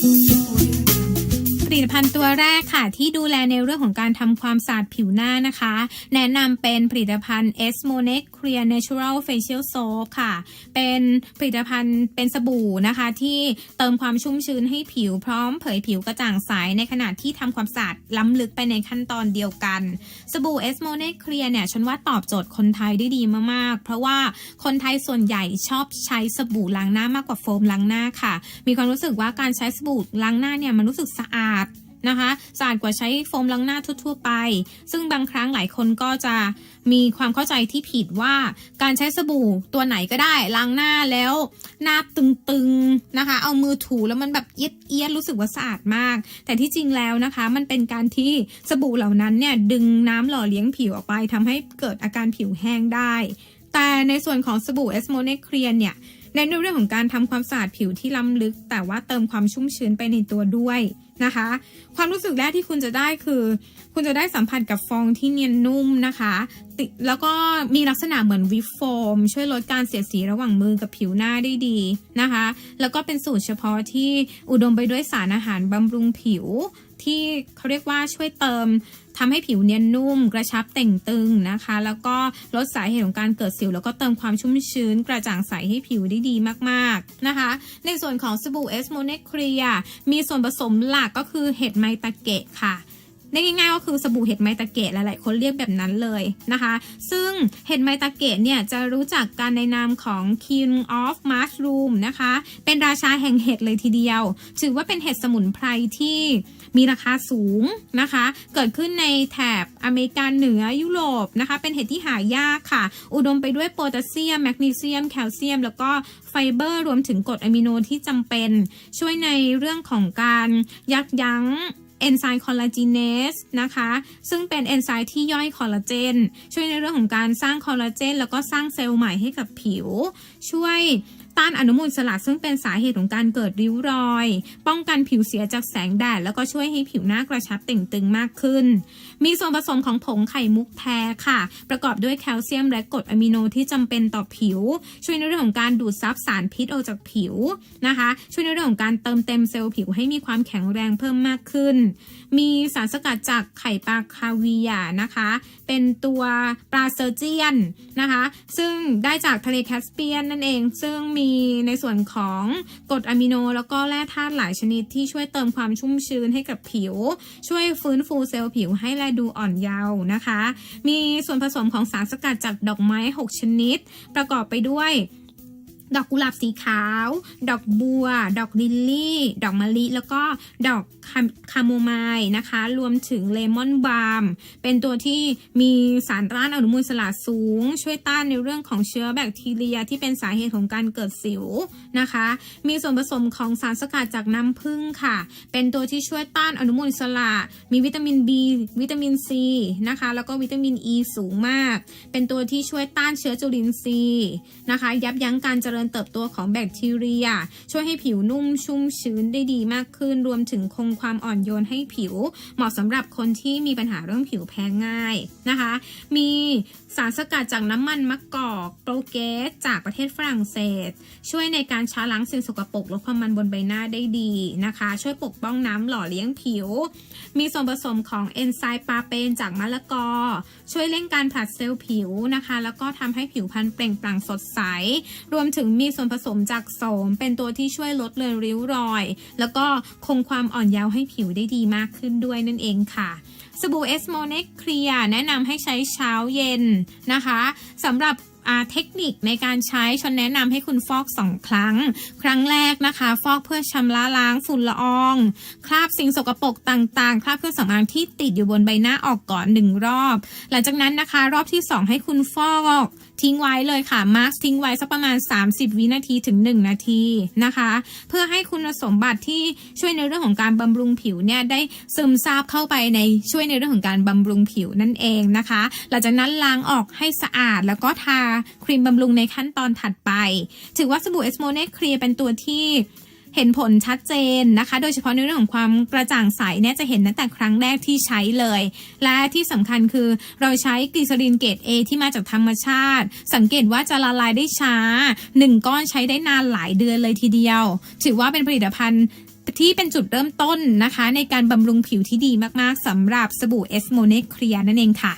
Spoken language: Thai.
Thank you. ผลิตภัณฑ์ตัวแรกค่ะ ที่ดูแลในเรื่องของการทำความสะอาดผิวหน้านะคะ แนะนำเป็นผลิตภัณฑ์ e s m o n e c Clear Natural Facial Soap ค่ะ เป็นผลิตภัณฑ์เป็นสบู่นะคะ ที่เติมความชุ่มชื้นให้ผิวพร้อมเผยผิวกระจ่างใสในขณะที่ทำความสะอาดล้ำลึกไปในขั้นตอนเดียวกัน สบู่ e s m o n e c Clear เนี่ยฉันว่าตอบโจทย์คนไทยได้ดีมากๆ เพราะว่าคนไทยส่วนใหญ่ชอบใช้สบู่ล้างหน้ามากกว่าโฟมล้างหน้าค่ะ มีความรู้สึกว่าการใช้สบู่ล้างหน้าเนี่ยมันรู้สึกสะอาด นะคะสะอาดกว่าใช้โฟมล้างหน้าทั่วๆไป ซึ่งบางครั้งหลายคนก็จะมีความเข้าใจที่ผิดว่าการใช้สบู่ตัวไหนก็ได้ล้างหน้าแล้วหน้าตึงๆนะคะ เอามือถูแล้วมันแบบเอียดเอียดรู้สึกว่าสะอาดมาก แต่ที่จริงแล้วนะคะ มันเป็นการที่สบู่เหล่านั้นเนี่ยดึงน้ำหล่อเลี้ยงผิวออกไปทำให้เกิดอาการผิวแห้งได้ แต่ในส่วนของสบู่เอสโมเนเคลียเนี่ย เน้นในเรื่องของการทำความสะอาดผิวที่ล้ำลึก แต่ว่าเติมความชุ่มชื้นไปในตัวด้วยนะคะ ความรู้สึกแรกที่คุณจะได้คือ คุณจะได้สัมผัสกับฟองที่เนียนนุ่มนะคะติแล้วก็มีลักษณะเหมือนวิปโฟม ช่วยลดการเสียดสีระหว่างมือกับผิวหน้าได้ดีนะคะ แล้วก็เป็นสูตรเฉพาะที่อุดมไปด้วยสารอาหารบำรุงผิว ที่เขาเรียกว่าช่วยเติมทำให้ผิวเนียนนุ่ม กระชับเต่งตึงนะคะ แล้วก็ลดสาเหตุของการเกิดสิว แล้วก็เติมความชุ่มชื้น กระจ่างใสให้ผิวได้ดีมากๆนะคะ ในส่วนของสบู่เอสโมเนครียมีส่วนผสมหลักก็คือเห็ดไมตาเกะค่ะ ในง่ายๆก็คือสบู่เห็ดไมตาเกะหลายๆคนเรียกแบบนั้นเลยนะคะ ซึ่งเห็ดไมตาเกะเนี่ยจะรู้จักกันในนามของ King of Mushroom นะคะ เป็นราชาแห่งเห็ดเลยทีเดียว ถือว่าเป็นเห็ดสมุนไพรที่มีราคาสูงนะคะ เกิดขึ้นในแถบอเมริกาเหนือยุโรปนะคะ เป็นเห็ดที่หายากค่ะ อุดมไปด้วยโพแทสเซียม แมกนีเซียม แคลเซียม แล้วก็ไฟเบอร์รวมถึงกรดอะมิโนที่จำเป็น ช่วยในเรื่องของการยับยั้ง เอนไซม์คอลลาเจนเนสนะคะ ซึ่งเป็นเอนไซม์ที่ย่อยคอลลาเจน ช่วยในเรื่องของการสร้างคอลลาเจนแล้วก็สร้างเซลล์ใหม่ให้กับผิว ช่วย ต้านอนุมูลอิสระซึ่งเป็นสาเหตุของการเกิดริ้วรอย ป้องกันผิวเสียจากแสงแดด แล้วก็ช่วยให้ผิวหน้ากระชับเต่งตึงมากขึ้น มีส่วนผสมของผงไข่มุกแท้ค่ะ ประกอบด้วยแคลเซียมและกรดอะมิโนที่จำเป็นต่อผิว ช่วยในเรื่องของการดูดซับสารพิษออกจากผิวนะคะ ช่วยในเรื่องของการเติมเต็มเซลล์ผิวให้มีความแข็งแรงเพิ่มมากขึ้น มีสารสกัดจากไข่ปลาคาเวียนะคะ เป็นตัวปลาเซอร์เจียนนะคะ ซึ่งได้จากทะเลแคสเปียนนั่นเอง ซึ่งมีีในส่วนของกรดอะมิโน แล้วก็แร่ธาตุหลายชนิดที่ช่วยเติมความชุ่มชื้นให้กับผิว ช่วยฟื้นฟูเซลล์ผิวให้แลดูอ่อนเยาว์นะคะ มีส่วนผสมของสารสกัดจากดอกไม้ 6 ชนิด ประกอบไปด้วย ดอกกุหลาบสีขาว ดอกบัว ดอกลิลลี่ ดอกมะลิ แล้วก็ดอกคาโมไมล์นะคะ รวมถึงเลมอนบาล์มเป็นตัวที่มีสารต้านอนุมูลอิสระสูง ช่วยต้านในเรื่องของเชื้อแบคทีเรียที่เป็นสาเหตุของการเกิดสิวนะคะ มีส่วนผสมของสารสกัดจากน้ำผึ้งค่ะ เป็นตัวที่ช่วยต้านอนุมูลอิสระ มีวิตามิน B วิตามิน C นะคะ แล้วก็วิตามิน E สูงมาก เป็นตัวที่ช่วยต้านเชื้อจุลินทรีย์นะคะ ยับยั้งการเจริญเติบโตของแบคทีเรีย ช่วยให้ผิวนุ่มชุ่มชื้นได้ดีมากขึ้น รวมถึงคงความอ่อนโยนให้ผิว เหมาะสำหรับคนที่มีปัญหาเรื่องผิวแพ้ง่ายนะคะ มีสารสกัดจากน้ำมันมะกอกโปรเกสจากประเทศฝรั่งเศส ช่วยในการช้าล้างสิ่งสกปรกลดความมันบนใบหน้าได้ดีนะคะ ช่วยปกป้องน้ำหล่อเลี้ยงผิว มีส่วนผสมของเอนไซม์ปาเปนจากมะละกอ ช่วยเร่งการผลัดเซลล์ผิวนะคะ แล้วก็ทำให้ผิวพรรณเปล่งปลั่งสดใส รวมถึงมีส่วนผสมจากโสม เป็นตัวที่ช่วยลดเลือนริ้วรอย แล้วก็คงความอ่อนเยาว์ให้ผิวได้ดีมากขึ้นด้วยนั่นเองค่ะสบู่เอสโมเนคเคลียแนะนำให้ใช้เช้าเย็นนะคะสำหรับ เทคนิคในการใช้ชนแนะนำให้คุณฟอกสองครั้ง ครั้งแรกนะคะ ฟอกเพื่อชำระล้างฝุ่นละออง คราบสิ่งสกปรกต่างๆ คราบเครื่องสำอางที่ติดอยู่บนใบหน้าออกก่อนหนึ่งรอบ หลังจากนั้นนะคะ รอบที่ 2 ให้คุณฟอกทิ้งไว้เลยค่ะ มาร์กทิ้งไว้สักประมาณ 30 วินาทีถึง 1 นาทีนะคะ เพื่อให้คุณสมบัติที่ช่วยในเรื่องของการบำรุงผิวเนี่ยได้ซึมซาบเข้าไปในช่วยในเรื่องของการบำรุงผิวนั่นเองนะคะ หลังจากนั้นล้างออกให้สะอาดแล้วก็ทาครีมบำรุงในขั้นตอนถัดไป ถือว่าสบู่เอสโมเนครีเป็นตัวที่เห็นผลชัดเจนนะคะ โดยเฉพาะในเรื่องของความกระจ่างใสเนี่ยจะเห็นตั้งแต่ครั้งแรกที่ใช้เลย และที่สำคัญคือเราใช้กลีเซอรีนเกรด A ที่มาจากธรรมชาติ สังเกตว่าจะละลายได้ช้า 1 ก้อนใช้ได้นานหลายเดือนเลยทีเดียว ถือว่าเป็นผลิตภัณฑ์ที่เป็นจุดเริ่มต้นนะคะ ในการบำรุงผิวที่ดีมากๆสำหรับสบู่เอสโมเนคเคลียนั่นเองค่ะ